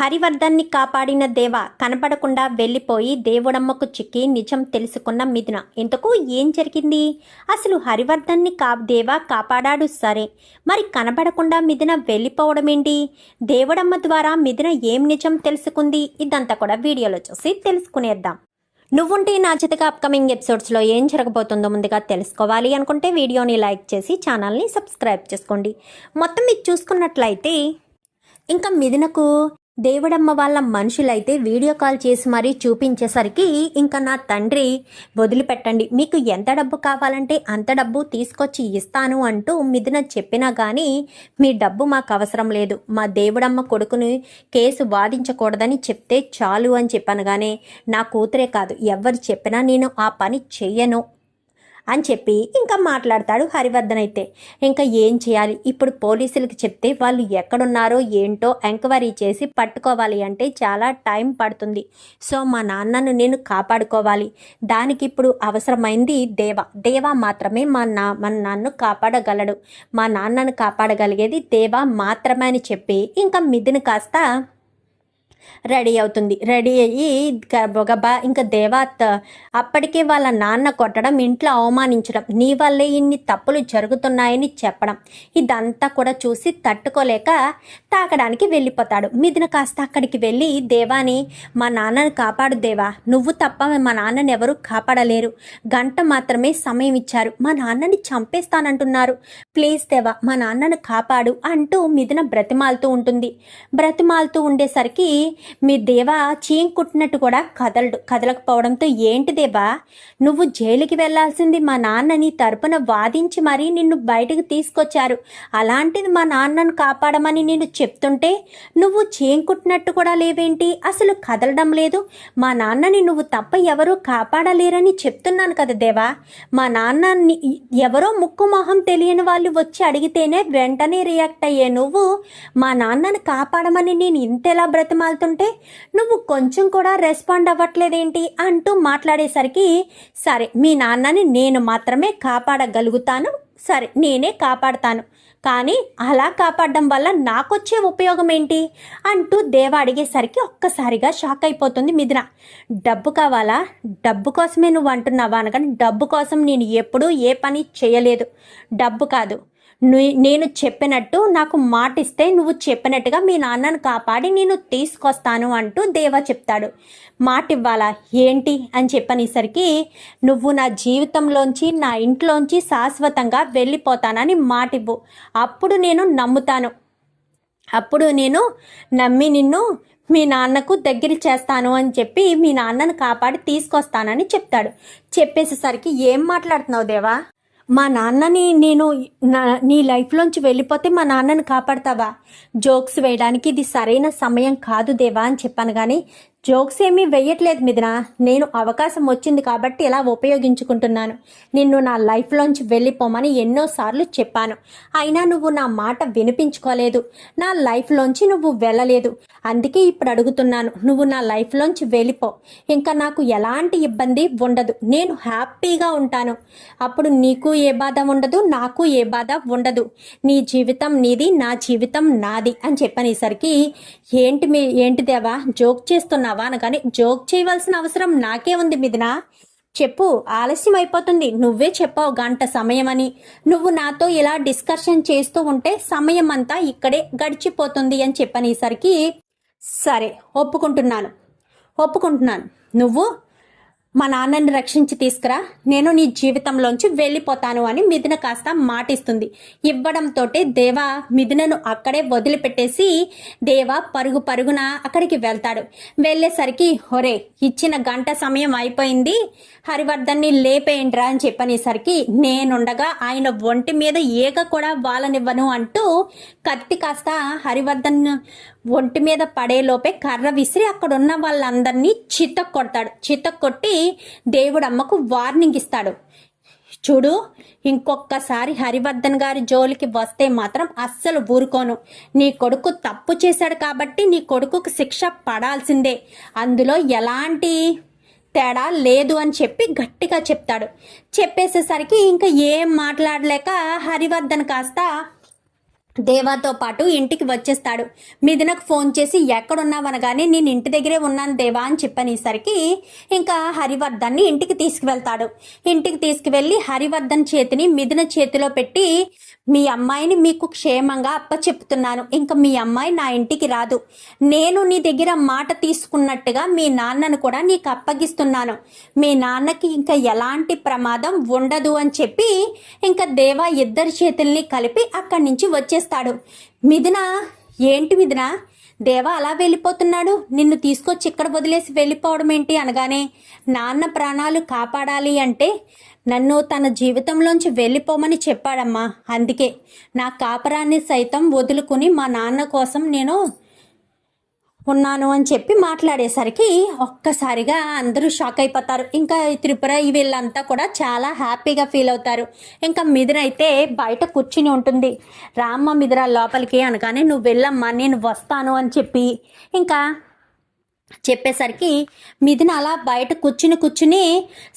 హరివర్ధన్ని కాపాడిన దేవ కనపడకుండా వెళ్ళిపోయి దేవుడమ్మకు చిక్కి నిజం తెలుసుకున్న మిథున. ఇంతకు ఏం జరిగింది? అసలు హరివర్ధన్ని కా దేవ కాపాడాడు సరే. మరి కనపడకుండా మిథున వెళ్ళిపోవడం ఏంటి దేవుడమ్మ ద్వారా మిథున ఏం నిజం తెలుసుకుంది? ఇదంతా కూడా వీడియోలో చూసి తెలుసుకునేద్దాం. నువ్వుంటే నా చేతగా అప్కమింగ్ ఎపిసోడ్స్లో ఏం జరగబోతుందో ముందుగా తెలుసుకోవాలి అనుకుంటే వీడియోని లైక్ చేసి ఛానల్ని సబ్స్క్రైబ్ చేసుకోండి. మొత్తం మీకు చూసుకున్నట్లయితే ఇంకా మిథునకు దేవుడమ్మ వాళ్ళ మనుషులైతే వీడియో కాల్ చేసి మరీ చూపించేసరికి ఇంకా నా తండ్రి వదిలిపెట్టండి మీకు ఎంత డబ్బు కావాలంటే అంత డబ్బు తీసుకొచ్చి ఇస్తాను అంటూ మిథున చెప్పినా కానీ మీ డబ్బు మాకు అవసరం లేదు మా దేవుడమ్మ కొడుకుని కేసు వాదించకూడదని చెప్తే చాలు అని చెప్పాను కానీ నా కూతురే కాదు ఎవరు చెప్పినా నేను ఆ పని చెయ్యను. అని చెప్పి ఇంకా మాట్లాడతాడు హరివర్ధన్ అయితే. ఇంకా ఏం చేయాలి? ఇప్పుడు పోలీసులకు చెప్తే వాళ్ళు ఎక్కడున్నారో ఏంటో ఎంక్వైరీ చేసి పట్టుకోవాలి అంటే చాలా టైం పడుతుంది. సో మా నాన్నను నేను కాపాడుకోవాలి. దానికి ఇప్పుడు అవసరమైంది దేవ. దేవ మాత్రమే మా నా మా నాన్ను కాపాడగలడు. మా నాన్నను కాపాడగలిగేది దేవ మాత్రమే అని చెప్పి ఇంకా మిథును కాస్త రెడీ అవుతుంది. రెడీ అయ్యి గబా ఇంకా దేవాత్ అప్పటికే వాళ్ళ నాన్న కొట్టడం ఇంట్లో అవమానించడం నీ వల్లే ఇన్ని తప్పులు జరుగుతున్నాయని చెప్పడం. ఇదంతా కూడా చూసి తట్టుకోలేక తాకడానికి వెళ్ళిపోతాడు. మిథున కాస్త అక్కడికి వెళ్ళి దేవాని మా నాన్నను కాపాడు దేవా. నువ్వు తప్ప మా నాన్నని ఎవరు కాపాడలేరు. గంట మాత్రమే సమయం ఇచ్చారు. మా నాన్నని చంపేస్తానంటున్నారు. ప్లీజ్ దేవా మా నాన్నను కాపాడు అంటూ మిథున బ్రతిమాలుతూ ఉంటుంది. బ్రతిమాలుతూ ఉండేసరికి మీ దేవా చీంకుట్టినట్టు కూడా కదలడు కదలకపోవడంతో ఏంటి దేవా? నువ్వు జైలుకి వెళ్ళాల్సింది మా నాన్న నీ తరపున వాదించి మరీ నిన్ను బయటకు తీసుకొచ్చారు. అలాంటిది మా నాన్నను కాపాడమని నేను చెప్తుంటే నువ్వు చీంకుట్టినట్టు కూడా లేవేంటి? అసలు కదలడం లేదు. మా నాన్నని నువ్వు తప్ప ఎవరూ కాపాడలేరని చెప్తున్నాను కదా దేవా. మా నాన్నని ఎవరో ముక్కు మొహం తెలియని వాళ్ళు వచ్చి అడిగితేనే వెంటనే రియాక్ట్ అయ్యే నువ్వు మా నాన్నను కాపాడమని నేను ఇంతెలా మాట్లాడుతుంటే నువ్వు కొంచెం కూడా రెస్పాండ్ అవ్వట్లేదేంటి? అంటూ మాట్లాడేసరికి సరే మీ నాన్నని నేను మాత్రమే కాపాడగలుగుతాను. సరే నేనే కాపాడతాను. కానీ అలా కాపాడడం వల్ల నాకొచ్చే ఉపయోగం ఏంటి అంటూ దేవ అడిగేసరికి ఒక్కసారిగా షాక్ అయిపోతుంది మిథున. డబ్బు కావాలా? డబ్బు కోసమే నువ్వు అంటున్నావా? అనగానే డబ్బు కోసం నేను ఎప్పుడూ ఏ పని చేయలేదు. డబ్బు కాదు. నేను చెప్పినట్టు నాకు మాట ఇస్తే నువ్వు చెప్పినట్టుగా మీ నాన్నను కాపాడి నేను తీసుకొస్తాను అంటూ దేవా చెప్తాడు. మాట ఇవ్వాలా ఏంటి? అని చెప్పనేసరికి నువ్వు నా జీవితంలోంచి నా ఇంట్లోంచి శాశ్వతంగా వెళ్ళిపోతానని మాట ఇవ్వు అప్పుడు నేను నమ్ముతాను. అప్పుడు నేను నమ్మి నిన్ను మీ నాన్నకు దగ్గర చేస్తాను అని చెప్పి మీ నాన్నను కాపాడి తీసుకొస్తానని చెప్తాడు. చెప్పేసేసరికి ఏం మాట్లాడుతున్నావు దేవా? మా నాన్నని నేను నా నీ లైఫ్లోంచి వెళ్ళిపోతే మా నాన్నని కాపాడతావా? జోక్స్ వేయడానికి ఇది సరైన సమయం కాదు దేవా అని చెప్పాను కానీ జోక్స్ ఏమీ వెయ్యట్లేదు మిదిన నేను అవకాశం వచ్చింది కాబట్టి ఇలా ఉపయోగించుకుంటున్నాను. నిన్ను నా లైఫ్లోంచి వెళ్ళిపోమని ఎన్నోసార్లు చెప్పాను. అయినా నువ్వు నా మాట వినిపించుకోలేదు. నా లైఫ్లోంచి నువ్వు వెళ్ళలేదు. అందుకే ఇప్పుడు అడుగుతున్నాను. నువ్వు నా లైఫ్లోంచి వెళ్ళిపో. ఇంకా నాకు ఎలాంటి ఇబ్బంది ఉండదు. నేను హ్యాపీగా ఉంటాను. అప్పుడు నీకు ఏ బాధ ఉండదు నాకు ఏ బాధ ఉండదు. నీ జీవితం నీది నా జీవితం నాది అని చెప్పనేసరికి ఏంటి మీ ఏంటి దేవా? జోక్ చేస్తున్నావా అనగానే జోక్ చేయవలసిన అవసరం నాకే ఉంది మిదినా చెప్పు ఆలస్యం అయిపోతుంది. నువ్వే చెప్పావు గంట సమయం అని నువ్వు నాతో ఇలా డిస్కషన్ చేస్తూ ఉంటే సమయం అంతా ఇక్కడే గడిచిపోతుంది అని చెప్పనేసరికి సరే ఒప్పుకుంటున్నాను. ఒప్పుకుంటున్నాను. నువ్వు మా నాన్నని రక్షించి తీసుకురా. నేను నీ జీవితంలోంచి వెళ్ళిపోతాను అని మిథున కాస్త మాటిస్తుంది. ఇవ్వడంతోటే దేవా మిథునను అక్కడే వదిలిపెట్టేసి దేవా పరుగు పరుగున అక్కడికి వెళ్తాడు. వెళ్ళేసరికి ఒరే ఇచ్చిన గంట సమయం అయిపోయింది. హరివర్ధన్ని లేపేయండిరా అని చెప్పనేసరికి నేనుండగా ఆయన ఒంటి మీద ఏక కూడా వాలనివ్వను అంటూ కత్తి కాస్త హరివర్ధన్ ఒంటి మీద పడేలోపే కర్ర విసిరి అక్కడ ఉన్న వాళ్ళందరినీ చిత్త కొడతాడు. చిత్త కొట్టి దేవుడమ్మకు వార్నింగ్ ఇస్తాడు. చూడు ఇంకొకసారి హరివర్ధన్ గారి జోలికి వస్తే మాత్రం అస్సలు ఊరుకోను. నీ కొడుకు తప్పు చేశాడు కాబట్టి నీ కొడుకుకు శిక్ష పడాల్సిందే. అందులో ఎలాంటి తేడా లేదు అని చెప్పి గట్టిగా చెప్తాడు. చెప్పేసేసరికి ఇంకా ఏం మాట్లాడలేక హరివర్ధన్ కాస్త దేవాతో పాటు ఇంటికి వచ్చేస్తాడు. మిథునకు ఫోన్ చేసి ఎక్కడున్నావనగానే నేను ఇంటి దగ్గరే ఉన్నాను దేవా అని చెప్పనేసరికి ఇంకా హరివర్ధన్ని ఇంటికి తీసుకువెళ్తాడు. ఇంటికి తీసుకువెళ్ళి హరివర్ధన్ చేతిని మిథున చేతిలో పెట్టి మీ అమ్మాయిని మీకు క్షేమంగా అప్పచెప్తున్నాను. ఇంకా మీ అమ్మాయి నా ఇంటికి రాదు. నేను నీ దగ్గర మాట తీసుకున్నట్టుగా మీ నాన్నను కూడా నీకు అప్పగిస్తున్నాను. మీ నాన్నకి ఇంకా ఎలాంటి ప్రమాదం ఉండదు అని చెప్పి ఇంకా దేవా ఇద్దరి చేతుల్ని కలిపి అక్కడి నుంచి వచ్చేస్తాడు. మిథున ఏంటి మిథున? దేవా అలా వెళ్ళిపోతున్నాడు? నిన్ను తీసుకొచ్చి ఇక్కడ వదిలేసి వెళ్ళిపోవడం ఏంటి అనగానే నాన్న ప్రాణాలు కాపాడాలి అంటే నన్ను తన జీవితంలోంచి వెళ్ళిపోమని చెప్పాడమ్మా. అందుకే నా కాపరాన్ని సైతం వదులుకుని మా నాన్న కోసం నేను ఉన్నాను అని చెప్పి మాట్లాడేసరికి ఒక్కసారిగా అందరూ షాక్ అయిపోతారు. ఇంకా త్రిపుర వీళ్ళంతా కూడా చాలా హ్యాపీగా ఫీల్ అవుతారు. ఇంకా మిథున అయితే బయట కూర్చుని ఉంటుంది. రామ్మ మిథున లోపలికి అనగానే నువ్వు వెళ్ళమ్మా నేను వస్తాను అని చెప్పి ఇంకా చెప్పేసరికి మిథున అలా బయట కూర్చుని కూర్చుని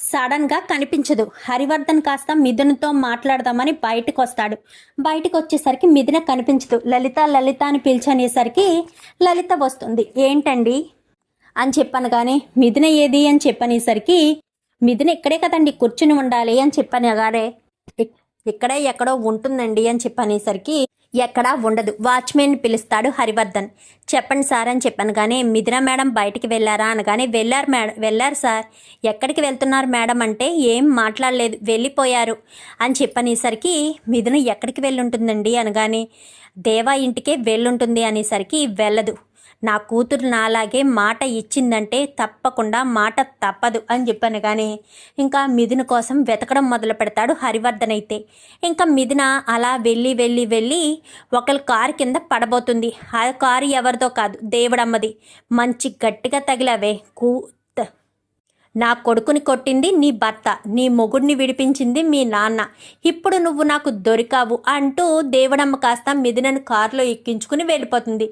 సడన్గా కనిపించదు. హరివర్ధన్ కాస్త మిథునతో మాట్లాడదామని బయటకు వస్తాడు బయటకు వచ్చేసరికి మిథున కనిపించదు. లలిత లలిత అని పిలిచనేసరికి లలిత వస్తుంది. ఏంటండి? అని చెప్పాను కానీ మిథున ఏది అని చెప్పనేసరికి మిథున ఇక్కడే కదండి కూర్చుని ఉండాలి అని చెప్పాను గారే ఇక్కడే ఎక్కడో ఉంటుందండి అని చెప్పనేసరికి ఎక్కడా ఉండదు. వాచ్మెన్ పిలుస్తాడు హరివర్ధన్. చెప్పండి సార్ అని చెప్పాను కానీ మిథున మేడం బయటికి వెళ్ళారా అనగానే వెళ్ళారు మేడం వెళ్ళారు సార్. ఎక్కడికి వెళ్తున్నారు మేడం అంటే ఏం మాట్లాడలేదు వెళ్ళిపోయారు అని చెప్పనేసరికి మిథున ఎక్కడికి వెళ్ళుంటుందండి అనగానే దేవా ఇంటికే వెళ్ళుంటుంది అనేసరికి వెళ్ళదు. నా కూతురు నాలాగే మాట ఇచ్చిందంటే తప్పకుండా మాట తప్పదు అని చెప్పాను కానీ ఇంకా మిథున కోసం వెతకడం మొదలు పెడతాడు హరివర్ధన్ అయితే. ఇంకా మిథున అలా వెళ్ళి వెళ్ళి వెళ్ళి ఒకరి కారు కింద పడబోతుంది. ఆ కారు ఎవరిదో కాదు దేవుడమ్మది. మంచి గట్టిగా తగిలవే కూ నా కొడుకుని కొట్టింది నీ భర్త నీ మొగుడిని విడిపించింది మీ నాన్న. ఇప్పుడు నువ్వు నాకు దొరికావు అంటూ దేవుడమ్మ కాస్త మిథునను కారులో ఎక్కించుకుని వెళ్ళిపోతుంది.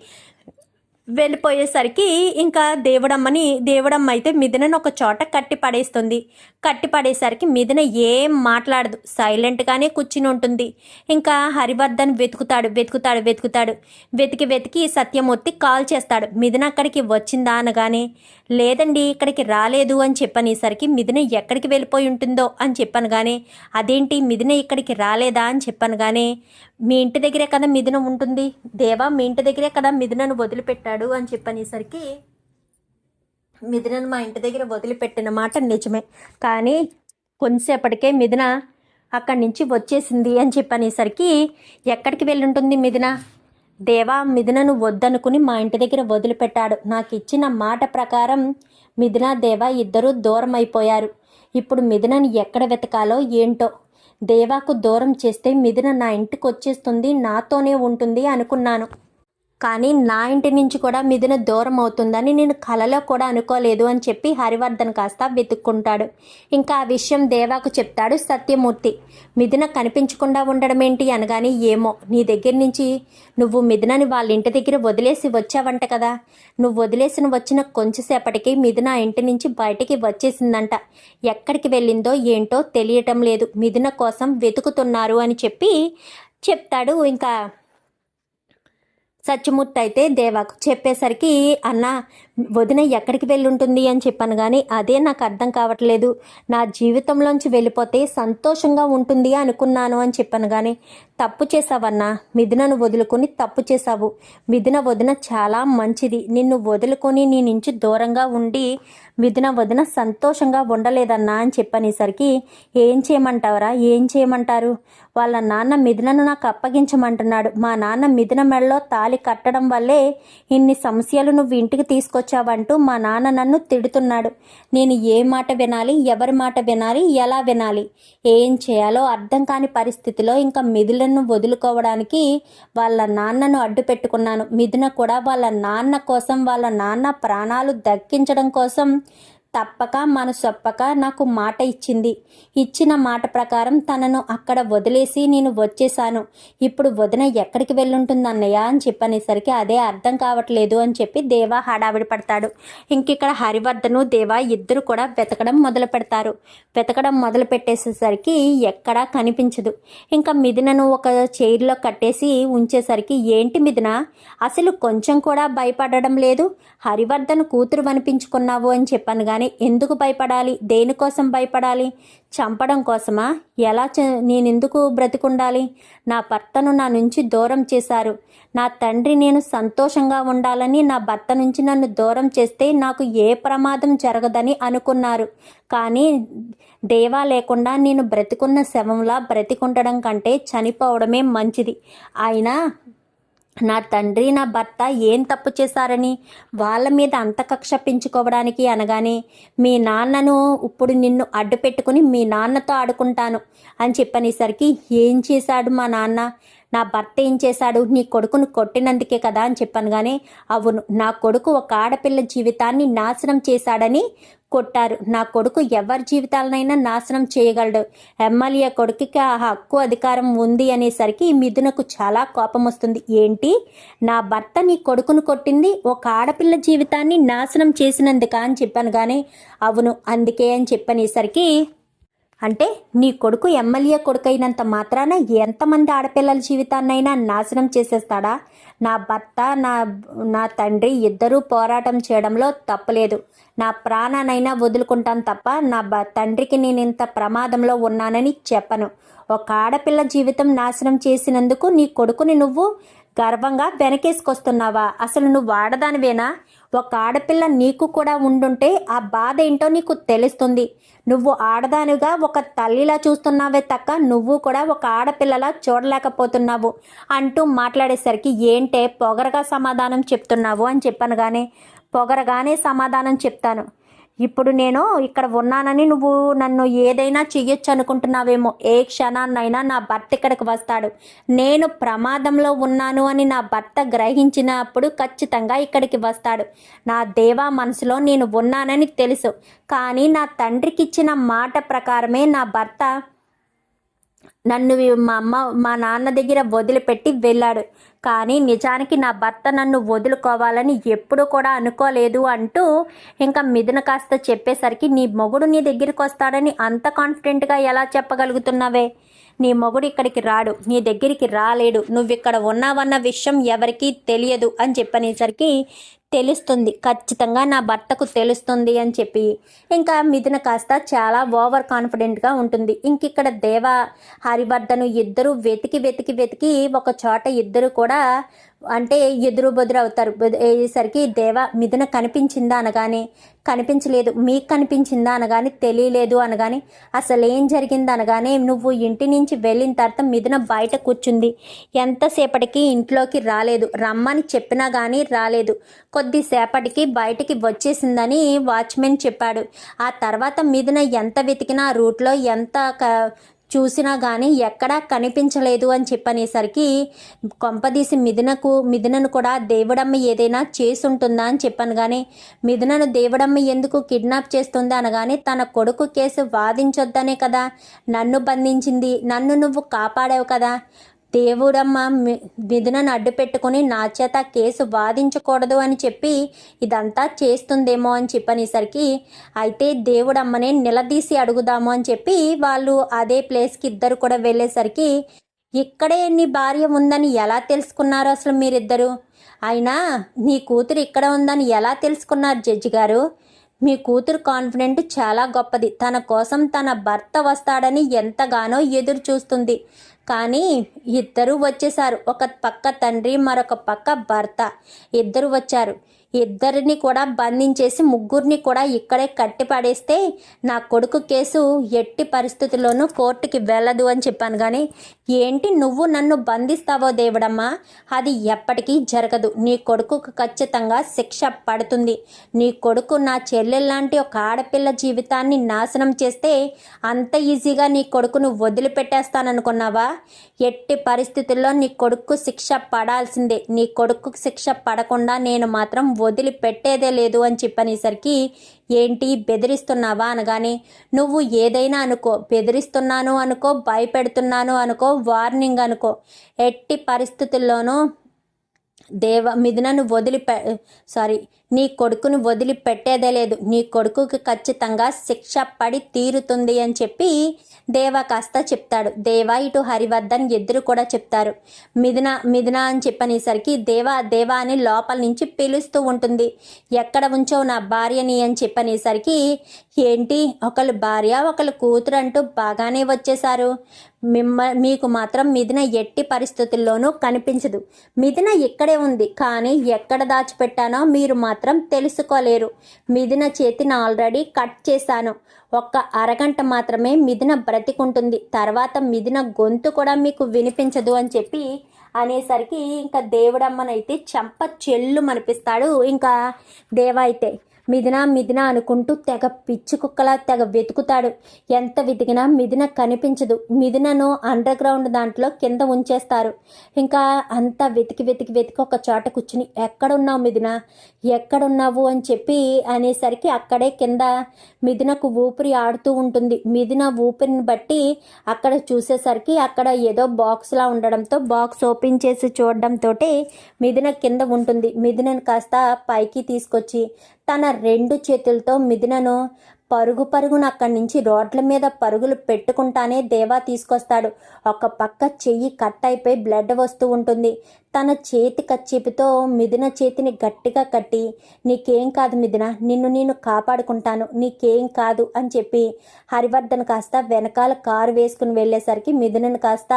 వెళ్ళిపోయేసరికి ఇంకా దేవుడమ్మని దేవుడమ్మ అయితే మిథునను ఒక చోట కట్టి పడేస్తుంది. కట్టి పడేసరికి మిథున ఏం మాట్లాడదు. సైలెంట్గానే కూర్చుని ఉంటుంది. ఇంకా హరివర్ధన్ వెతుకుతాడు వెతుకుతాడు వెతుకుతాడు. వెతికి వెతికి సత్యమూర్తి కాల్ చేస్తాడు. మిథున అక్కడికి వచ్చిందా అనగానే లేదండి ఇక్కడికి రాలేదు అని చెప్పనేసరికి మిథున ఎక్కడికి వెళ్ళిపోయి ఉంటుందో అని చెప్పాను కానీ అదేంటి మిథున ఇక్కడికి రాలేదా అని చెప్పాను కానీ మీ ఇంటి దగ్గరే కదా మిథున ఉంటుంది? దేవా మీ ఇంటి దగ్గరే కదా మిథునను వదిలిపెట్టాడు అని చెప్పనేసరికి మిథునను మా ఇంటి దగ్గర వదిలిపెట్టిన మాట నిజమే. కానీ కొంతసేపటికే మిథున అక్కడి నుంచి వచ్చేసింది అని చెప్పనేసరికి ఎక్కడికి వెళ్ళుంటుంది మిథున? దేవా మిథునను వద్దనుకుని మా ఇంటి దగ్గర వదిలిపెట్టాడు. నాకు ఇచ్చిన మాట ప్రకారం మిథున దేవా ఇద్దరూ దూరం అయిపోయారు ఇప్పుడు మిథునను ఎక్కడ వెతకాలో ఏంటో దేవాకు దూరం చేస్తే మిథున నా ఇంటికి వచ్చేస్తుంది నాతోనే ఉంటుంది అనుకున్నాను. కానీ నా ఇంటి నుంచి కూడా మిథున దూరం అవుతుందని నేను కలలో కూడా అనుకోలేదు అని చెప్పి హరివర్ధన్ కాస్త వెతుక్కుంటాడు. ఇంకా ఆ విషయం దేవాకు చెప్తాడు సత్యమూర్తి. మిథున కనిపించకుండా ఉండడం ఏంటి అనగానే ఏమో. నీ దగ్గర నుంచి నువ్వు మిథునని వాళ్ళ ఇంటి దగ్గర వదిలేసి వచ్చావంట కదా. నువ్వు వదిలేసిన వచ్చిన కొంచెంసేపటికి మిథున ఇంటి నుంచి బయటికి వచ్చేసిందంట. ఎక్కడికి వెళ్ళిందో ఏంటో తెలియటం లేదు. మిథున కోసం వెతుకుతున్నారు అని చెప్పి చెప్తాడు. ఇంకా సత్యమూర్తి అయితే దేవాకు చెప్పేసరికి అన్న వదిన ఎక్కడికి వెళ్ళుంటుంది? అని చెప్పాను కానీ అదే నాకు అర్థం కావట్లేదు. నా జీవితంలోంచి వెళ్ళిపోతే సంతోషంగా ఉంటుంది అనుకున్నాను అని చెప్పాను కానీ తప్పు చేశావన్నా మిథునను వదులుకొని తప్పు చేసావు మిథున వదిన చాలా మంచిది. నిన్ను వదులుకొని నీ నుంచి దూరంగా ఉండి మిథున వదిన సంతోషంగా ఉండలేదన్నా అని చెప్పనేసరికి ఏం చేయమంటావరా? ఏం చేయమంటారు? వాళ్ళ నాన్న మిథునను నాకు అప్పగించమంటున్నాడు. మా నాన్న మిథున మెడలో తాలి కట్టడం వల్లే ఇన్ని సమస్యలు నువ్వు ఇంటికి తీసుకొచ్చావంటూ మా నాన్న నన్ను తిడుతున్నాడు. నేను ఏ మాట వినాలి? ఎవరి మాట వినాలి? ఎలా వినాలి? ఏం చేయాలో అర్థం కాని పరిస్థితిలో ఇంకా మిథులను వదులుకోవడానికి వాళ్ళ నాన్నను అడ్డు పెట్టుకున్నాను. మిథున కూడా వాళ్ళ నాన్న కోసం వాళ్ళ నాన్న ప్రాణాలు దక్కించడం కోసం తప్పక మనసొప్పక నాకు మాట ఇచ్చింది. ఇచ్చిన మాట ప్రకారం తనను అక్కడ వదిలేసి నేను వచ్చేసాను ఇప్పుడు వదిన ఎక్కడికి వెళ్ళుంటుంది అన్నయ్య అని చెప్పనేసరికి అదే అర్థం కావట్లేదు అని చెప్పి దేవా హడావిడి పడతాడు. ఇంక ఇక్కడ హరివర్ధను దేవా ఇద్దరు కూడా వెతకడం మొదలు పెడతారు వెతకడం మొదలు పెట్టేసేసరికి ఎక్కడా కనిపించదు. ఇంకా మిథునను ఒక చైర్లో కట్టేసి ఉంచేసరికి ఏంటి మిథున? అసలు కొంచెం కూడా భయపడడం లేదు? హరివర్ధన్ కూతురు అనిపించుకున్నావు అని చెప్పాను కానీ ఎందుకు భయపడాలి? దేనికోసం భయపడాలి? చంపడం కోసమా? ఎలా చ నేనెందుకు బ్రతికుండాలి? నా భర్తను నా నుంచి దూరం చేశారు. నా తండ్రి నేను సంతోషంగా ఉండాలని నా భర్త నుంచి నన్ను దూరం చేస్తే నాకు ఏ ప్రమాదం జరగదని అనుకున్నారు. కానీ దేవా లేకుండా నేను బ్రతికున్న శవంలా బ్రతికుండడం కంటే చనిపోవడమే మంచిది. అయినా నా తండ్రి నా భర్త ఏం తప్పు చేశారని వాళ్ళ మీద అంత కక్ష పెంచుకోవడానికి అనగానే మీ నాన్నను ఇప్పుడు నిన్ను అడ్డు పెట్టుకుని మీ నాన్నతో ఆడుకుంటాను అని చెప్పనేసరికి ఏం చేశాడు మా నాన్న? నా భర్త ఏం చేశాడు? నీ కొడుకును కొట్టినందుకే కదా అని చెప్పాను కానీ అవును నా కొడుకు ఒక ఆడపిల్ల జీవితాన్ని నాశనం చేశాడని కొట్టారు. నా కొడుకు ఎవరి జీవితాలనైనా నాశనం చేయగలడు. ఎమ్మెల్యే కొడుకుకి ఆ హక్కు అధికారం ఉంది అనేసరికి మిథునకు చాలా కోపం వస్తుంది ఏంటి? నా భర్త నీ కొడుకును కొట్టింది ఒక ఆడపిల్ల జీవితాన్ని నాశనం చేసినందుక అని చెప్పాను కానీ అవును అందుకే అని చెప్పనేసరికి అంటే నీ కొడుకు ఎమ్మెల్యే కొడుకైనంత మాత్రాన ఎంతమంది ఆడపిల్లల జీవితాన్నైనా నాశనం చేసేస్తాడా? నా భర్త నా నా తండ్రి ఇద్దరూ పోరాటం చేయడంలో తప్పలేదు. నా ప్రాణానైనా వదులుకుంటాను తప్ప నా బ తండ్రికి నేను ఇంత ప్రమాదంలో ఉన్నానని చెప్పను. ఒక ఆడపిల్ల జీవితం నాశనం చేసినందుకు నీ కొడుకుని నువ్వు గర్వంగా వెనకేసుకొస్తున్నావా? అసలు నువ్వు ఆడదానివేనా? ఒక ఆడపిల్ల నీకు కూడా ఉండుంటే ఆ బాధ ఏంటో నీకు తెలుస్తుంది. నువ్వు ఆడదానిగా ఒక తల్లిలా చూస్తున్నావే తక్క నువ్వు కూడా ఒక ఆడపిల్లలా చూడలేకపోతున్నావు అంటూ మాట్లాడేసరికి ఏంటే పొగరగా సమాధానం చెప్తున్నావు అని చెప్పాను కానీ పొగరగానే సమాధానం చెప్తాను. ఇప్పుడు నేను ఇక్కడ ఉన్నానని నువ్వు నన్ను ఏదైనా చెయ్యొచ్చు అనుకుంటున్నావేమో ఏ క్షణాన్నైనా నా భర్త ఇక్కడికి వస్తాడు. నేను ప్రమాదంలో ఉన్నాను అని నా భర్త గ్రహించినప్పుడు ఖచ్చితంగా ఇక్కడికి వస్తాడు. నా దేవా మనసులో నేను ఉన్నానని తెలుసు కానీ నా తండ్రికి ఇచ్చిన మాట ప్రకారమే నా భర్త నన్ను మా అమ్మ మా నాన్న దగ్గర వదిలిపెట్టి వెళ్ళాడు. కానీ నిజానికి నా భర్త నన్ను వదులుకోవాలని ఎప్పుడు కూడా అనుకోలేదు అంటూ ఇంకా మిథున కాస్త చెప్పేసరికి నీ మొగుడు నీ దగ్గరికి వస్తాడని అంత కాన్ఫిడెంట్గా ఎలా చెప్పగలుగుతున్నావే? నీ మొగుడు ఇక్కడికి రాడు నీ దగ్గరికి రాలేడు నువ్వు ఇక్కడ ఉన్నావన్న విషయం ఎవరికీ తెలియదు అని చెప్పనేసరికి తెలుస్తుంది. ఖచ్చితంగా నా భర్తకు తెలుస్తుంది అని చెప్పి. ఇంకా మిథున కాస్త చాలా ఓవర్ కాన్ఫిడెంట్గా ఉంటుంది. ఇంక ఇక్కడ దేవ హరివర్ధను ఇద్దరు వెతికి వెతికి వెతికి ఒక చోట ఇద్దరు కూడా అంటే ఎదురు బెదురు అవుతారు. అయ్యేసరికి దేవ మిథున కనిపించిందా అనగానే కనిపించలేదు. మీకు కనిపించిందా అనగానే తెలియలేదు అనగానే అసలు ఏం జరిగింది అనగానే నువ్వు ఇంటి నుంచి వెళ్ళిన తర్వాత మిథున బయట కూర్చుంది. ఎంతసేపటికి ఇంట్లోకి రాలేదు. రమ్మని చెప్పినా కానీ రాలేదు. కొద్దిసేపటికి బయటికి వచ్చేసిందని వాచ్మెన్ చెప్పాడు. ఆ తర్వాత మిథున ఎంత వెతికినా ఆ రూట్లో ఎంత చూసినా కానీ ఎక్కడా కనిపించలేదు అని చెప్పనేసరికి కొంపదీసి మిథునకు మిథునను కూడా దేవుడమ్మ ఏదైనా చేసి ఉంటుందా అని చెప్పాను కానీ మిథునను దేవుడమ్మ ఎందుకు కిడ్నాప్ చేస్తుంది అనగానే తన కొడుకు కేసు వాదించొద్దనే కదా. నన్ను బంధించింది నన్ను నువ్వు కాపాడావు కదా. దేవుడమ్మ మిథునను అడ్డు పెట్టుకుని నా చేత కేసు వాదించకూడదు అని చెప్పి ఇదంతా చేస్తుందేమో అని చెప్పనేసరికి అయితే దేవుడమ్మనే నిలదీసి అడుగుదాము అని చెప్పి వాళ్ళు అదే ప్లేస్కి ఇద్దరు కూడా వెళ్ళేసరికి ఇక్కడే నీ భార్య ఉందని ఎలా తెలుసుకున్నారు అసలు మీరిద్దరు? అయినా నీ కూతురు ఇక్కడ ఉందని ఎలా తెలుసుకున్నారు జడ్జి గారు మీ కూతురు కాన్ఫిడెంట్ చాలా గొప్పది. తన కోసం తన భర్త వస్తాడని ఎంతగానో ఎదురు చూస్తుంది. కానీ ఇద్దరూ వచ్చేసారు ఒక పక్క తండ్రి మరొక పక్క భర్త. ఇద్దరు వచ్చారు. ఇద్దరిని కూడా బంధించేసి ముగ్గురిని కూడా ఇక్కడే కట్టిపడేస్తే నా కొడుకు కేసు ఎట్టి పరిస్థితుల్లోనూ కోర్టుకి వెళ్ళదు అని చెప్పాను కానీ ఏంటి నువ్వు నన్ను బంధిస్తావో దేవుడమ్మా? అది ఎప్పటికీ జరగదు. నీ కొడుకుకు ఖచ్చితంగా శిక్ష పడుతుంది. నీ కొడుకు నా చెల్లెల్లాంటి ఒక ఆడపిల్ల జీవితాన్ని నాశనం చేస్తే అంత ఈజీగా నీ కొడుకును వదిలిపెట్టేస్తాననుకున్నావా? ఎట్టి పరిస్థితుల్లో నీ కొడుకు శిక్ష పడాల్సిందే. నీ కొడుకు శిక్ష పడకుండా నేను మాత్రం వదిలిపెట్టేదే లేదు అని చెప్పనేసరికి ఏంటి బెదిరిస్తున్నావా? అనగానే నువ్వు ఏదైనా అనుకో బెదిరిస్తున్నాను అనుకో భయపెడుతున్నాను అనుకో వార్నింగ్ అనుకో. ఎట్టి పరిస్థితుల్లోనూ దేవ మిథునను వదిలిపె సారీ నీ కొడుకును వదిలిపెట్టేదే లేదు. నీ కొడుకుకి ఖచ్చితంగా శిక్ష పడి తీరుతుంది అని చెప్పి దేవ కాస్త చెప్తాడు. దేవ ఇటు హరివర్ధన్ ఇద్దరు కూడా చెప్తారు. మిథున మిథున అని చెప్పనేసరికి దేవ దేవ అని లోపల నుంచి పిలుస్తూ ఉంటుంది. ఎక్కడ ఉంచావు నా భార్యని అని చెప్పనేసరికి ఏంటి? ఒకళ్ళు భార్య ఒకళ్ళు కూతురు అంటూ బాగానే వచ్చేశారు. మిమ్మ మీకు మాత్రం మిథున ఎట్టి పరిస్థితుల్లోనూ కనిపించదు. మిథున ఇక్కడే ఉంది కానీ ఎక్కడ దాచిపెట్టానో మీరు మాత్రం తెలుసుకోలేరు. మిథున చేతిని ఆల్రెడీ కట్ చేశాను. ఒక్క అరగంట మాత్రమే మిథున బ్రతికుంటుంది. తర్వాత మిథున గొంతు కూడా మీకు వినిపించదు అని చెప్పి అనేసరికి ఇంకా దేవుడమ్మనైతే చెంప చెల్లు మనిపిస్తాడు. ఇంకా దేవ అయితే మిథున మిథున అనుకుంటూ తెగ పిచ్చి కుక్కలా తెగ వెతుకుతాడు. ఎంత వెతికినా మిథున కనిపించదు. మిథునను అండర్ గ్రౌండ్ దాంట్లో కింద ఉంచేస్తారు. ఇంకా అంతా వెతికి వెతికి వెతికి ఒక చోట కూర్చుని ఎక్కడున్నావు మిథున ఎక్కడున్నావు? అని చెప్పి అనేసరికి అక్కడే కింద మిథునకు ఊపిరి ఆడుతూ ఉంటుంది. మిథున ఊపిరిని బట్టి అక్కడ చూసేసరికి అక్కడ ఏదో బాక్స్లా ఉండడంతో బాక్స్ ఓపెన్ చేసి చూడడంతో మిథున కింద ఉంటుంది. మిథునను కాస్త పైకి తీసుకొచ్చి తన రెండు చేతులతో మిథునను పరుగు పరుగున అక్కడి నుంచి రోడ్ల మీద పరుగులు పెట్టుకుంటానే దేవా తీసుకొస్తాడు. ఒక పక్క చెయ్యి కట్ అయిపోయి బ్లడ్ వస్తూ ఉంటుంది. తన చేతి కచ్చిపుతో మిథున చేతిని గట్టిగా కట్టి నీకేం కాదు మిథున నిన్ను నేను కాపాడుకుంటాను నీకేం కాదు అని చెప్పి హరివర్ధన్ కాస్త వెనకాల కారు వేసుకుని వెళ్ళేసరికి మిథునను కాస్త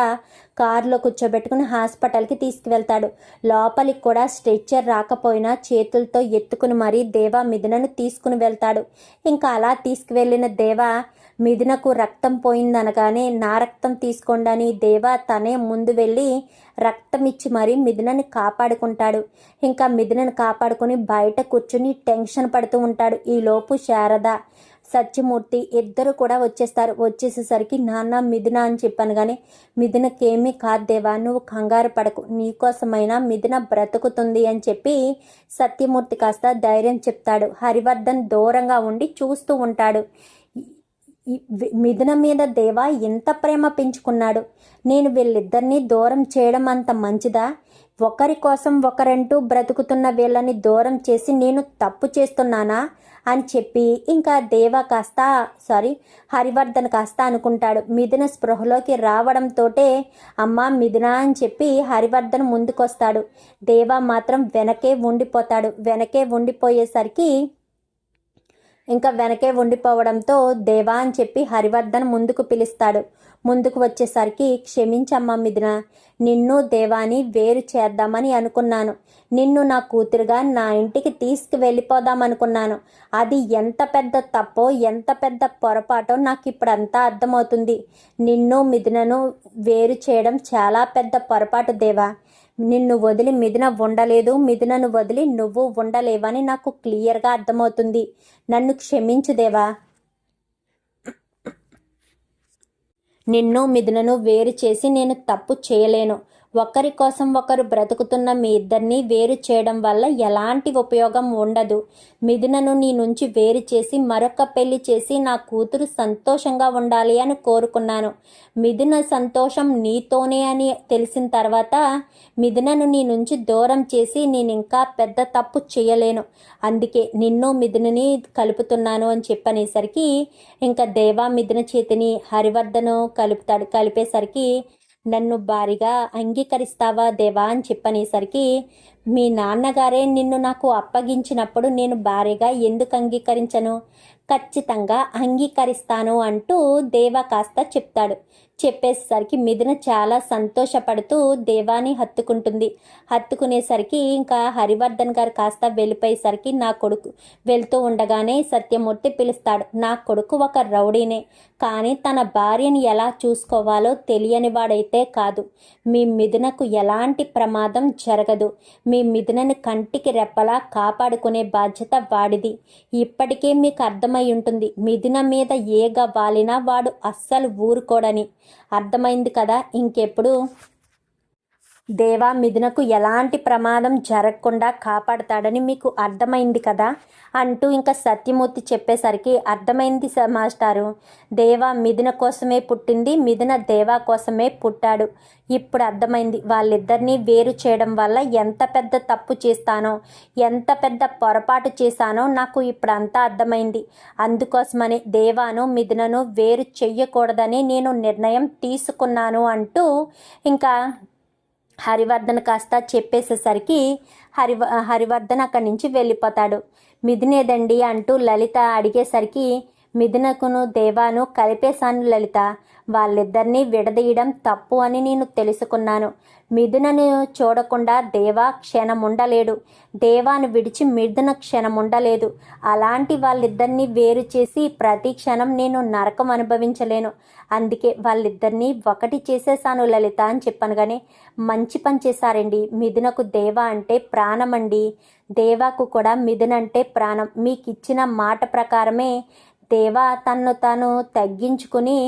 కారులో కూర్చోబెట్టుకుని హాస్పిటల్కి తీసుకువెళ్తాడు. లోపలికి కూడా స్ట్రెచ్చర్ రాకపోయినా చేతులతో ఎత్తుకుని మరీ దేవా మిథునను తీసుకుని వెళ్తాడు. ఇంకా అలా తీసుకువెళ్ళిన దేవా మిథునకు రక్తం పోయిందనగానే నా రక్తం తీసుకోండి అని దేవా తనే ముందు వెళ్ళి రక్తం ఇచ్చి మరీ మిథునని కాపాడుకుంటాడు. ఇంకా మిథునని కాపాడుకుని బయట కూర్చుని టెన్షన్ పడుతూ ఉంటాడు ఈలోపు శారద. సత్యమూర్తి ఇద్దరు కూడా వచ్చేస్తారు. వచ్చేసేసరికి నాన్న మిథున అని చెప్పాను కానీ మిథునకేమీ కాదు దేవా నువ్వు కంగారు పడకు. నీకోసమైనా మిథున బ్రతుకుతుంది అని చెప్పి సత్యమూర్తి కాస్త ధైర్యం చెప్తాడు. హరివర్ధన్ దూరంగా ఉండి చూస్తూ ఉంటాడు. మిథున మీద దేవా ఎంత ప్రేమ పెంచుకున్నాడు. నేను వీళ్ళిద్దరినీ దూరం చేయడం అంత మంచిదా? ఒకరి కోసం ఒకరంటూ బ్రతుకుతున్న వీళ్ళని దూరం చేసి నేను తప్పు చేస్తున్నానా? అని చెప్పి ఇంకా దేవా కాస్త సారీ హరివర్ధన్ కాస్త అనుకుంటాడు. మిథున స్పృహలోకి రావడంతోటే అమ్మ మిథున అని చెప్పి హరివర్ధన్ ముందుకొస్తాడు. దేవా మాత్రం వెనకే ఉండిపోతాడు. వెనకే ఉండిపోయేసరికి ఇంకా వెనకే ఉండిపోవడంతో దేవా అని చెప్పి హరివర్ధన్ ముందుకు పిలుస్తాడు. ముందుకు వచ్చేసరికి క్షమించమ్మా మిథున నిన్ను దేవాని వేరు చేద్దామని అనుకున్నాను. నిన్ను నా కూతురుగా నా ఇంటికి తీసుకు వెళ్ళిపోదామనుకున్నాను అది ఎంత పెద్ద తప్పో ఎంత పెద్ద పొరపాటో నాకు ఇప్పుడు అంతా అర్థమవుతుంది. నిన్ను మిథునను వేరు చేయడం చాలా పెద్ద పొరపాటు దేవా. నిన్ను వదిలి మిథున ఉండలేదు మిథునను వదిలి నువ్వు ఉండలేవని నాకు క్లియర్గా అర్థమవుతుంది. నన్ను క్షమించుదేవా నిన్ను మిథునను వేరు చేసి నేను తప్పు చేయలేను. ఒకరి కోసం ఒకరు బ్రతుకుతున్న మీ ఇద్దరిని వేరు చేయడం వల్ల ఎలాంటి ఉపయోగం ఉండదు. మిథునను నీ నుంచి వేరు చేసి మరొక పెళ్ళి చేసి నా కూతురు సంతోషంగా ఉండాలి అని కోరుకున్నాను. మిథున సంతోషం నీతోనే అని తెలిసిన తర్వాత మిథునను నీ నుంచి దూరం చేసి నేను ఇంకా పెద్ద తప్పు చేయలేను. అందుకే నిన్ను మిథునని కలుపుతున్నాను అని చెప్పనేసరికి ఇంకా దేవా మిథున చేతిని హరివర్ధను కలుపుతాడు. కలిపేసరికి నన్ను భారీగా అంగీకరిస్తావా దేవా అని చెప్పనేసరికి మీ నాన్నగారే నిన్ను నాకు అప్పగించినప్పుడు నేను భారీగా ఎందుకు అంగీకరించను? ఖచ్చితంగా అంగీకరిస్తాను అంటూ దేవా కాస్త చెప్తాడు. చెప్పేసరికి మిథున చాలా సంతోషపడుతూ దేవాని హత్తుకుంటుంది. హత్తుకునేసరికి ఇంకా హరివర్ధన్ గారు కాస్త వెళ్ళిపోయేసరికి నా కొడుకు వెళ్తూ ఉండగానే సత్యమూర్తి పిలుస్తాడు నా కొడుకు ఒక రౌడీనే కానీ తన భార్యని ఎలా చూసుకోవాలో తెలియని వాడైతే కాదు. మీ మిథునకు ఎలాంటి ప్రమాదం జరగదు. మీ మిథునను కంటికి రెప్పలా కాపాడుకునే బాధ్యత వాడిది. ఇప్పటికే మీకు అర్థమై ఉంటుంది మిథున మీద ఏగ వాలినా వాడు అస్సలు ఊరుకోడని. అర్థమైంది కదా? ఇంకెప్పుడు? దేవా మిథునకు ఎలాంటి ప్రమాదం జరగకుండా కాపాడతాడని మీకు అర్థమైంది కదా? అంటూ ఇంకా సత్యమూర్తి చెప్పేసరికి అర్థమైంది స- మాస్టారు. దేవా మిథున కోసమే పుట్టింది మిథున దేవా కోసమే పుట్టాడు. ఇప్పుడు అర్థమైంది వాళ్ళిద్దరినీ వేరు చేయడం వల్ల ఎంత పెద్ద తప్పు చేస్తానో ఎంత పెద్ద పొరపాటు చేశానో నాకు ఇప్పుడు అంతా అర్థమైంది. అందుకోసమని దేవాను మిథునను వేరు చెయ్యకూడదని నేను నిర్ణయం తీసుకున్నాను అంటూ ఇంకా హరివర్ధన్ కాస్త చెప్పేసేసరికి హరివ హరివర్ధన్ అక్కడి నుంచి వెళ్ళిపోతాడు. మిథునేదండి అంటూ లలిత అడిగేసరికి మిథునకును దేవాను కలిపేశాను లలిత. వాళ్ళిద్దరినీ విడదీయడం తప్పు అని నేను తెలుసుకున్నాను. మిథునను చూడకుండా దేవా క్షణం ఉండలేడు దేవాను విడిచి మిథున క్షణం ఉండలేదు అలాంటి వాళ్ళిద్దరినీ వేరు చేసి ప్రతి క్షణం నేను నరకం అనుభవించలేను. అందుకే వాళ్ళిద్దరినీ ఒకటి చేసేసాను లలిత అని చెప్పాను కానీ మంచి పని చేశారండి. మిథునకు దేవ అంటే ప్రాణం అండి దేవాకు కూడా మిథునంటే ప్రాణం. మీకు ఇచ్చిన మాట ప్రకారమే దేవ తన్ను తాను తగ్గించుకుని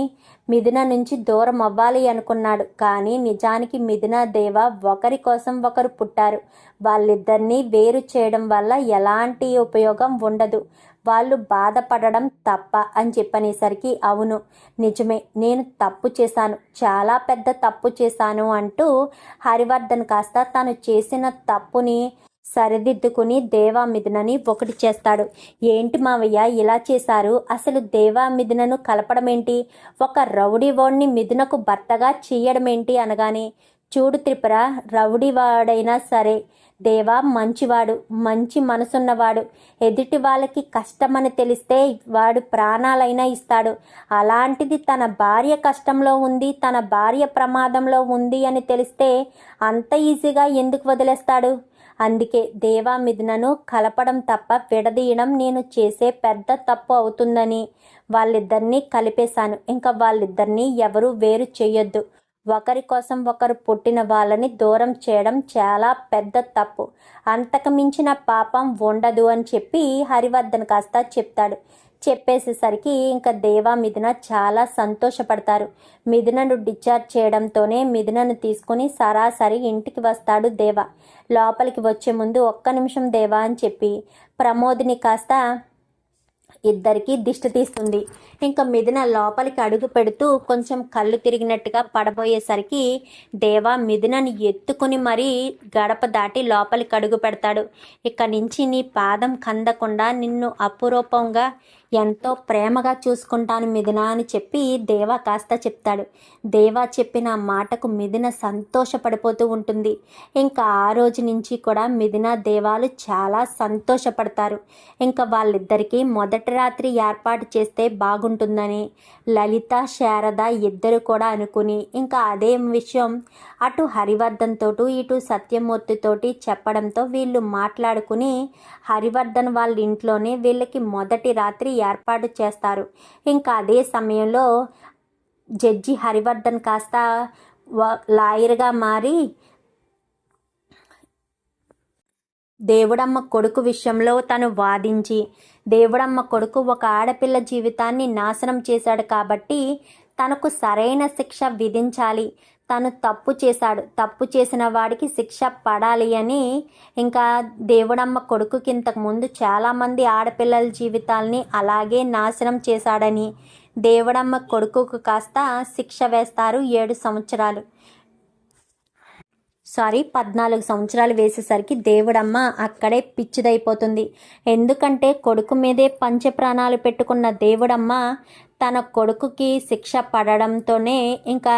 మిథున నుంచి దూరం అవ్వాలి అనుకున్నాడు. కానీ నిజానికి మిథున దేవ ఒకరి కోసం ఒకరు పుట్టారు. వాళ్ళిద్దరినీ వేరు చేయడం వల్ల ఎలాంటి ఉపయోగం ఉండదు. వాళ్ళు బాధపడడం తప్ప అని చెప్పనేసరికి అవును నిజమే నేను తప్పు చేశాను. చాలా పెద్ద తప్పు చేశాను అంటూ హరివర్ధన్ కాస్త తను చేసిన తప్పుని సరిదిద్దుకుని దేవామిథునని ఒకటి చేస్తాడు. ఏంటి మావయ్య ఇలా చేశారు? అసలు దేవామిథునను కలపడమేంటి? ఒక రౌడీ వాడిని మిథునకు భర్తగా చేయడమేంటి అనగానే చూడు త్రిపుర రౌడీవాడైనా సరే దేవా మంచివాడు మంచి మనసున్నవాడు. ఎదుటి వాళ్ళకి కష్టమని తెలిస్తే వాడు ప్రాణాలైనా ఇస్తాడు. అలాంటిది తన భార్య కష్టంలో ఉంది తన భార్య ప్రమాదంలో ఉంది అని తెలిస్తే అంత ఈజీగా ఎందుకు వదిలేస్తాడు? అందుకే దేవా మిథునను కలపడం తప్ప విడదీయడం నేను చేసే పెద్ద తప్పు అవుతుందని వాళ్ళిద్దరినీ కలిపేశాను. ఇంకా వాళ్ళిద్దరినీ ఎవరూ వేరు చేయొద్దు. ఒకరి కోసం ఒకరు పుట్టిన వాళ్ళని దూరం చేయడం చాలా పెద్ద తప్పు. అంతకు మించిన పాపం ఉండదు అని చెప్పి హరివర్ధన్ కాస్త చెప్తాడు. చెప్పేసేసరికి ఇంకా దేవా మిథున చాలా సంతోషపడతారు. మిథునను డిశ్చార్జ్ చేయడంతోనే మిథునను తీసుకుని సరాసరి ఇంటికి వస్తాడు దేవ. లోపలికి వచ్చే ముందు ఒక్క నిమిషం దేవా అని చెప్పి ప్రమోద్ని కాస్త ఇద్దరికి దిష్టి తీస్తుంది. ఇంకా మిథున లోపలికి అడుగు పెడుతూ కొంచెం కళ్ళు తిరిగినట్టుగా పడబోయేసరికి దేవా మిథునని ఎత్తుకుని మరీ గడప దాటి లోపలికి అడుగు పెడతాడు. ఇక నుంచి నీ పాదం కందకుండా నిన్ను అపురూపంగా ఎంతో ప్రేమగా చూసుకుంటాను మిథున అని చెప్పి దేవా కాస్త చెప్తాడు. దేవా చెప్పిన మాటకు మిథున సంతోషపడిపోతూ ఉంటుంది. ఇంకా ఆ రోజు నుంచి కూడా మిథున దేవాలు చాలా సంతోషపడతారు. ఇంకా వాళ్ళిద్దరికీ మొదటి రాత్రి ఏర్పాటు చేస్తే బాగుంటుందని లలిత శారద ఇద్దరు కూడా అనుకుని ఇంకా అదే విషయం అటు హరివర్ధన్ తోటి ఇటు సత్యమూర్తితోటి చెప్పడంతో వీళ్ళు మాట్లాడుకుని హరివర్ధన్ వాళ్ళ ఇంట్లోనే వీళ్ళకి మొదటి రాత్రి ఏర్పాటు చేస్తారు. ఇంకా అదే సమయంలో జడ్జి హరివర్ధన్ కాస్త లాయర్గా మారి దేవుడమ్మ కొడుకు విషయంలో తను వాదించి దేవుడమ్మ కొడుకు ఒక ఆడపిల్ల జీవితాన్ని నాశనం చేశాడు కాబట్టి తనకు సరైన శిక్ష విధించాలి. తను తప్పు చేశాడు. తప్పు చేసిన వాడికి శిక్ష పడాలి అని ఇంకా దేవుడమ్మ కొడుకుకి ఇంతకు ముందు చాలామంది ఆడపిల్లల జీవితాల్ని అలాగే నాశనం చేశాడని దేవుడమ్మ కొడుకుకు కాస్త శిక్ష వేస్తారు ఏడు సంవత్సరాలు. సారీ పద్నాలుగు సంవత్సరాలు వేసేసరికి దేవుడమ్మ అక్కడే పిచ్చిదైపోతుంది. ఎందుకంటే కొడుకు మీదే పంచ ప్రాణాలు పెట్టుకున్న దేవుడమ్మ తన కొడుకుకి శిక్ష పడడంతోనే ఇంకా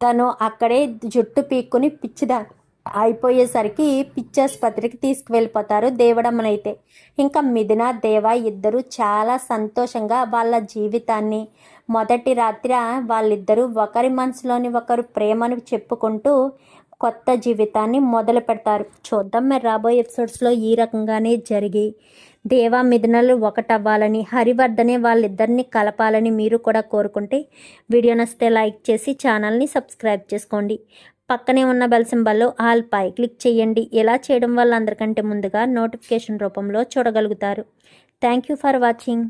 తను అక్కడే జుట్టు పీక్కుని పిచ్చిదా అయిపోయేసరికి పిచ్చాసుపత్రికి తీసుకువెళ్ళిపోతారు దేవుడమ్మనైతే. ఇంకా మిథున దేవ ఇద్దరు చాలా సంతోషంగా వాళ్ళ జీవితాన్ని మొదటి రాత్రి వాళ్ళిద్దరూ ఒకరి మనసులోని ఒకరు ప్రేమను చెప్పుకుంటూ కొత్త జీవితాన్ని మొదలు పెడతారు చూద్దాం మరి రాబోయే ఎపిసోడ్స్లో ఈ రకంగానే జరిగి దేవా మిథునలు ఒకటవ్వాలని హరివర్ధనే వాళ్ళిద్దరిని కలపాలని మీరు కూడా కోరుకుంటే వీడియో నచ్చితే లైక్ చేసి ఛానల్ని సబ్స్క్రైబ్ చేసుకోండి. పక్కనే ఉన్న బెల్ సింబల్లో ఆల్ పై క్లిక్ చేయండి. ఇలా చేయడం వల్ల అందరికంటే ముందుగా నోటిఫికేషన్ రూపంలో చూడగలుగుతారు. Thank you for watching.